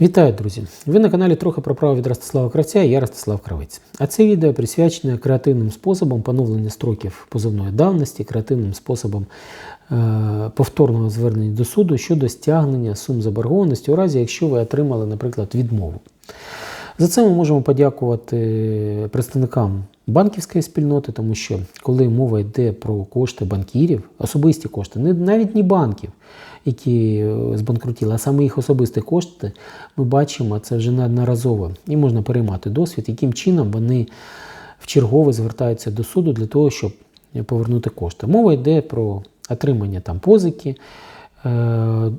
Вітаю, друзі! Ви на каналі трохи про право від Ростислава Кравця я Ростислав Кравець. А це відео присвячене креативним способом поновлення строків позовної давності, креативним способом е, повторного звернення до суду щодо стягнення сум заборгованості у разі, якщо ви отримали, наприклад, відмову. За це ми можемо подякувати представникам банківської спільноти, тому що коли мова йде про кошти банкірів, особисті кошти, навіть не банків, які е, збанкрутіли, а саме їх особисті кошти, ми бачимо це вже неодноразово. І можна переймати досвід, яким чином вони вчергове звертаються до суду для того, щоб повернути кошти. Мова йде про отримання там позики. Е,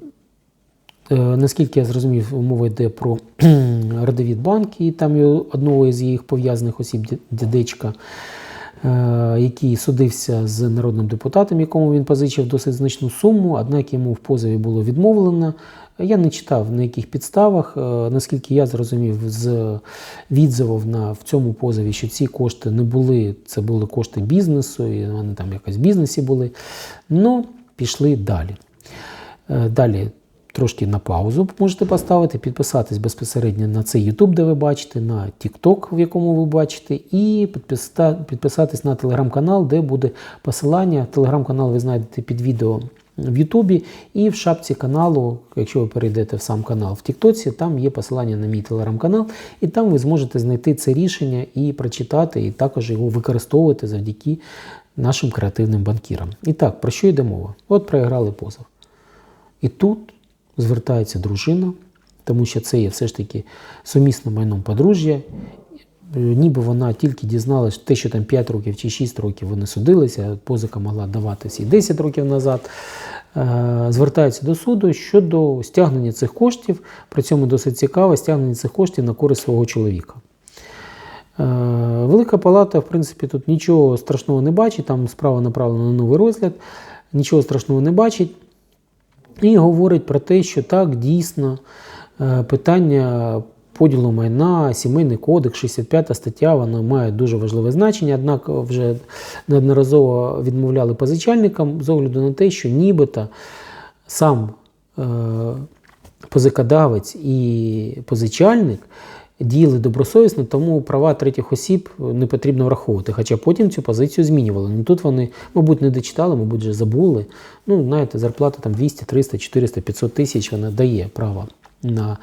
Е, Наскільки я зрозумів, мова йде про Родовід банк і там одного із їх пов'язаних осіб, дя- дядечка, який судився з народним депутатом, якому він позичив досить значну суму, однак йому в позові було відмовлено. Я не читав на яких підставах. Е, Наскільки я зрозумів з відзивів на в цьому позові, що ці кошти не були, це були кошти бізнесу, і вони там якось в бізнесі були. Ну, пішли далі. Е, Далі трошки на паузу можете поставити, підписатись безпосередньо на цей YouTube, де ви бачите, на TikTok, в якому ви бачите, і підписатись на телеграм-канал, де буде посилання. Телеграм-канал ви знайдете під відео в Ютубі і в шапці каналу, якщо ви перейдете в сам канал в Тіктоці, там є посилання на мій телеграм-канал, і там ви зможете знайти це рішення і прочитати, і також його використовувати завдяки нашим креативним банкірам. І так, про що йде мова? От проіграли позов. І тут звертається дружина, тому що це є все ж таки сумісним майном подружжя. Е, Ніби вона тільки дізналась те, що там 5 років чи 6 років вони судилися, позика могла даватися і 10 років назад. Е, Звертається до суду щодо стягнення цих коштів, при цьому досить цікаво стягнення цих коштів на користь свого чоловіка. Е, Велика палата, в принципі, тут нічого страшного не бачить, там справа направлена на новий розгляд, нічого страшного не бачить. І говорить про те, що так, дійсно, е, питання поділу майна, сімейний кодекс, 65 стаття, воно має дуже важливе значення, однак вже неодноразово відмовляли позичальникам з огляду на те, що нібито сам е, позикодавець і позичальник діяли добросовісно, тому права третіх осіб не потрібно враховувати. Хоча потім цю позицію змінювали. Ну тут вони, мабуть, не дочитали, мабуть, вже забули. Ну, знаєте, зарплата там 200, 300, 400, 500 тисяч вона дає право на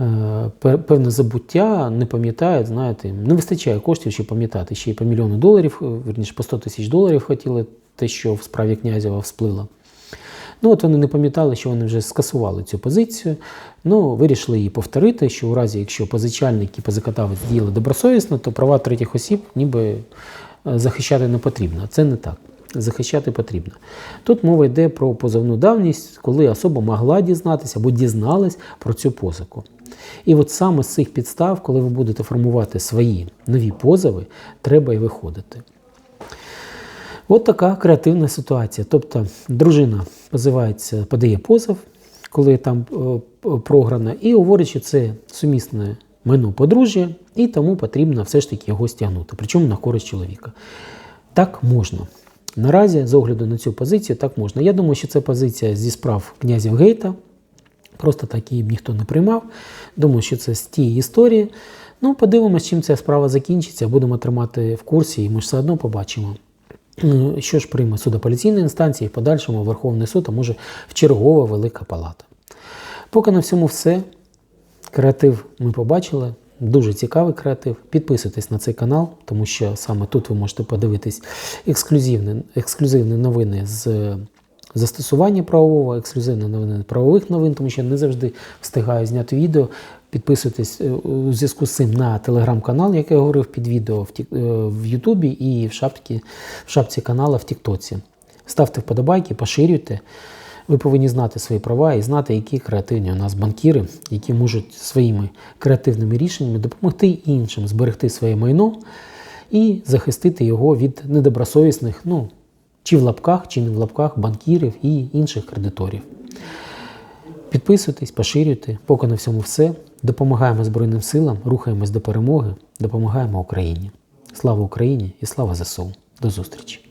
е, певне забуття, не пам'ятають, знаєте, не вистачає коштів, щоб пам'ятати. Ще й по мільйону доларів, е, вірніше, по 100 тисяч доларів хотіли те, що в справі князєва всплило. Ну, от вони не пам'ятали, що вони вже скасували цю позицію. Ну, вирішили її повторити, що у разі, якщо позичальник і позикодавець діяли добросовісно, то права третіх осіб ніби е, захищати не потрібно. Це не так. Захищати потрібно. Тут мова йде про позовну давність, коли особа могла дізнатися або дізналась про цю позику. І от саме з цих підстав, коли ви будете формувати свої нові позови, треба і виходити. От така креативна ситуація. Тобто дружина позивається, подає позов, коли там е, програно, і говорить, що це сумісне майно подружжя, і тому потрібно все ж таки його стягнути, причому на користь чоловіка. Так можна. Наразі, з огляду на цю позицію, так можна. Я думаю, що це позиція зі справ князів Гейта. Просто так її б ніхто не приймав. Думаю, що це з тієї історії. Ну, подивимось, чим ця справа закінчиться. Будемо тримати в курсі, і ми ж все одно побачимо. Е, Що ж прийме судополіційна інстанція і в подальшому Верховний суд, а може в чергова велика палата. Поки на всьому все. Креатив ми побачили. Дуже цікавий креатив. Підписуйтесь на цей канал, тому що саме тут ви можете подивитись ексклюзивні, ексклюзивні новини з застосування правового, ексклюзивні новини правових новин, тому що я не завжди встигаю зняти відео. Підписуйтесь е, у зв'язку з цим на телеграм-канал, як я говорив під відео е, в Ютубі і в шапці, в шапці канала в Тіктоці. Ставте вподобайки, поширюйте. Ви повинні знати свої права і знати, які креативні у нас банкіри, які можуть своїми креативними рішеннями допомогти іншим зберегти своє майно і захистити його від недобросовісних, ну чи в лапках, чи не в лапках банкірів і інших кредиторів. Підписуйтесь, поширюйте. Поки на всьому все. Допомагаємо Збройним силам, рухаємось до перемоги, допомагаємо Україні. Слава Україні і слава ЗСУ. До зустрічі!